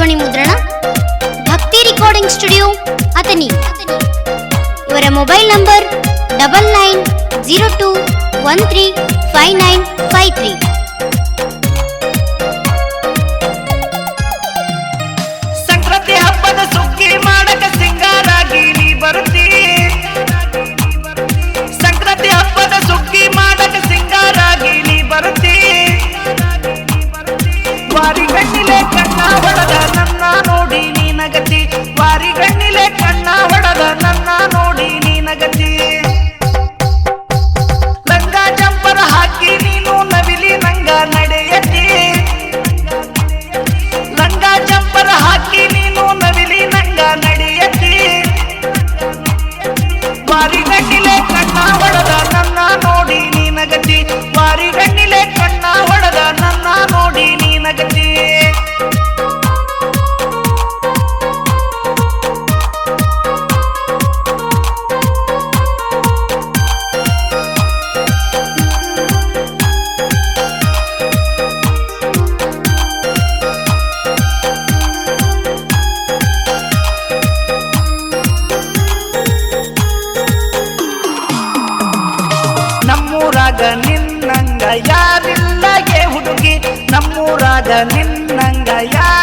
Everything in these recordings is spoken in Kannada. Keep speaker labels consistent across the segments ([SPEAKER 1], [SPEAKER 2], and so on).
[SPEAKER 1] ಧ್ವನಿ ಮುದ್ರಣ ಭಕ್ತಿ ರೆಕಾರ್ಡಿಂಗ್ ಸ್ಟುಡಿಯೋ ಅಥನಿ ಇವರ mobile number double nine zero two one three five nine five three
[SPEAKER 2] ನಿನ್ನಂಗ ಯಾರಿಲ್ಲಗೆ ಹುಡುಗಿ. ನಮ್ಮೂರಾಗ ನಿನ್ನಂಗ ಯಾರ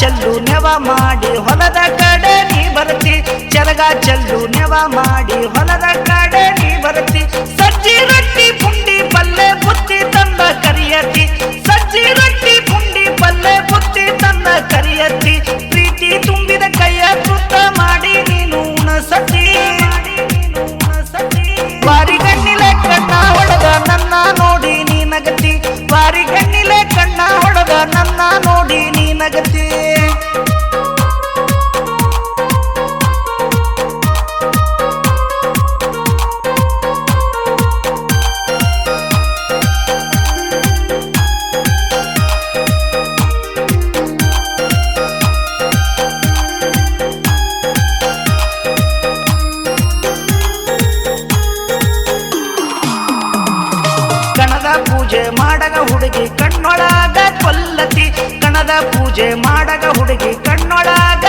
[SPEAKER 2] ಚೆಲ್ಲು ನೆವ ಮಾಡಿ ಹೊಲದ ಕಡೆ ನೀ ಬರ್ತಿ. ಚರಗ ಚೆಲ್ಲು ನೆವ ಮಾಡಿ ಹೊಲದ ಕಡೆ ನೀ ಬರ್ತಿ. ಸಜ್ಜಿ ರೊಟ್ಟಿ ಪೂಜೆ ಮಾಡಗ ಹುಡುಗಿ ಕಣ್ಣೊಳಗ ಕೊಲ್ಲತಿ ಕಣದ ಪೂಜೆ ಮಾಡಗ ಹುಡುಗಿ ಕಣ್ಣೊಳಗ